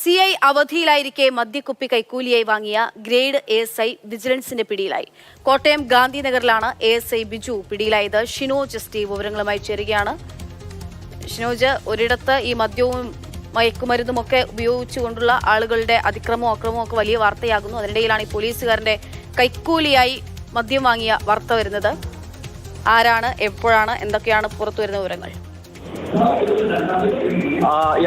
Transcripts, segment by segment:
C I അവധിയിലായിരിക്കെ മദ്യക്കുപ്പി കൈക്കൂലിയായി വാങ്ങിയ ഗ്രേഡ് എ എസ് ഐ വിജിലൻസിന്റെ പിടിയിലായി. കോട്ടയം ഗാന്ധിനഗറിലാണ് എ എസ് ഐ ബിജു പിടിയിലായത്. ഷിനോജ് സ്റ്റീവ് വിവരങ്ങളുമായി ചേരുകയാണ്. ഷിനോജ് ഒരിടത്ത് ഈ മദ്യവും മയക്കുമരുന്നുമൊക്കെ ഉപയോഗിച്ചുകൊണ്ടുള്ള ആളുകളുടെ അതിക്രമവും അക്രമവും ഒക്കെ വലിയ വാർത്തയാകുന്നു. അതിനിടയിലാണ് ഈ പോലീസുകാരന്റെ കൈക്കൂലിയായി മദ്യം വാങ്ങിയ വാർത്ത വരുന്നത്. ആരാണ് എപ്പോഴാണ് എന്തൊക്കെയാണ് പുറത്തു വരുന്ന വിവരങ്ങൾ?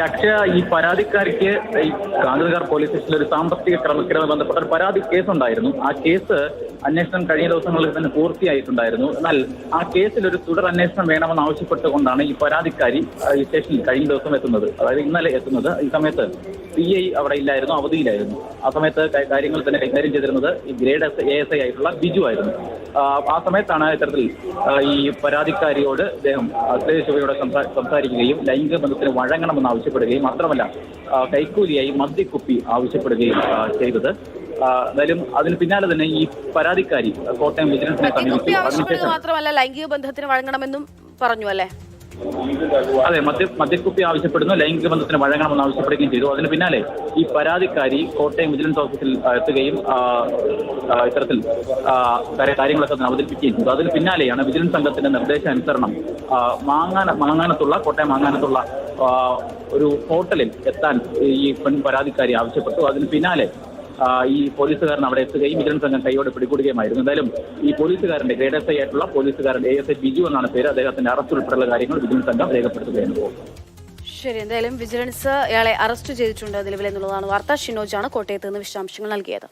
അക്ഷയ ഈ പരാതിക്കാരിക്ക് ഈ ഗാന്ധിനഗർ പോലീസ് സ്റ്റേഷനിൽ ഒരു സാമ്പത്തിക ക്രമക്കേടുമായി ബന്ധപ്പെട്ട ഒരു പരാതി കേസ് ഉണ്ടായിരുന്നു ആ കേസ് അന്വേഷണം കഴിഞ്ഞ ദിവസങ്ങളിൽ തന്നെ പൂർത്തിയായിട്ടുണ്ടായിരുന്നു. എന്നാൽ ആ കേസിൽ ഒരു തുടർ അന്വേഷണം വേണമെന്ന് ആവശ്യപ്പെട്ടുകൊണ്ടാണ് ഈ പരാതിക്കാരി ഈ സ്റ്റേഷനിൽ കഴിഞ്ഞ ദിവസം എത്തുന്നത്. അതായത് ഇന്നലെ എത്തുന്നത്. ഈ സമയത്ത് പി ഐ അവിടെ ഇല്ലായിരുന്നു അവധിയിലായിരുന്നു. ആ സമയത്ത് കാര്യങ്ങൾ തന്നെ കൈകാര്യം ചെയ്തിരുന്നത് ഈ grade S A S I ആയിട്ടുള്ള ബിജു ആയിരുന്നു. ആ, സമയത്താണ് ഇത്തരത്തിൽ ഈ പരാതിക്കാരിയോട് അദ്ദേഹം അശ്ലേഷയോടെ സംസാരിക്കുകയും ലൈംഗിക ബന്ധത്തിന് വഴങ്ങണമെന്ന് ആവശ്യപ്പെടുകയും മാത്രമല്ല കൈക്കൂലിയായി മദ്യക്കുപ്പി ആവശ്യപ്പെടുകയും ചെയ്തത്. എന്തായാലും അതിന് പിന്നാലെ തന്നെ ഈ പരാതിക്കാരി കോട്ടയം വിജിലൻസിനെ സമീപിച്ചു. അതിനുശേഷം മാത്രമല്ല ലൈംഗിക ബന്ധത്തിന് വഴങ്ങണമെന്നും പറഞ്ഞു അല്ലേ? അതെ മദ്യ മദ്യക്കുപ്പി ആവശ്യപ്പെടുന്നു ലൈംഗിക ബന്ധത്തിന് വഴങ്ങണമെന്ന് ആവശ്യപ്പെടുകയും ചെയ്തു. അതിന് പിന്നാലെ ഈ പരാതിക്കാരി കോട്ടയം വിജിലൻസ് ഓഫീസിൽ എത്തുകയും ഇത്തരത്തിൽ കാര്യങ്ങളൊക്കെ അവതരിപ്പിക്കുകയും ചെയ്തു. അതിന് പിന്നാലെയാണ് വിജിലൻസ് സംഘത്തിന്റെ നിർദ്ദേശാനുസരണം മാങ്ങാന മാങ്ങാനത്തുള്ള കോട്ടയം മാങ്ങാനത്തുള്ള ഒരു ഹോട്ടലിൽ എത്താൻ ഈ പെൺ പരാതിക്കാരി ആവശ്യപ്പെട്ടു. അതിന് പിന്നാലെ ഈ പോലീസുകാരൻ അവിടെ എത്തുകയും വിജിലൻസ് സംഘം കൈയോടെ പിടികൂടുകയുമായിരുന്നു. എന്തായാലും ഈ പോലീസുകാരന്റെ ഗ്രേഡ് എസ് ഐ ആയിട്ടുള്ള പോലീസുകാരൻ എ എസ് ഐ ബിജു എന്നാണ് പേര്. അദ്ദേഹത്തിന്റെ അറസ്റ്റ് ഉൾപ്പെടെയുള്ള കാര്യങ്ങൾ വിജിലൻസ് സംഘം രേഖപ്പെടുത്തുകയാണ്. ശരി എന്തായാലും വിജിലൻസ് ഇയാളെ അറസ്റ്റ് ചെയ്തിട്ടുണ്ട് നിലവിൽ എന്നുള്ളതാണ് വാർത്ത ഷിനോജാണ് കോട്ടയത്ത് നിന്ന് വിശദാംശങ്ങൾ നൽകിയത്.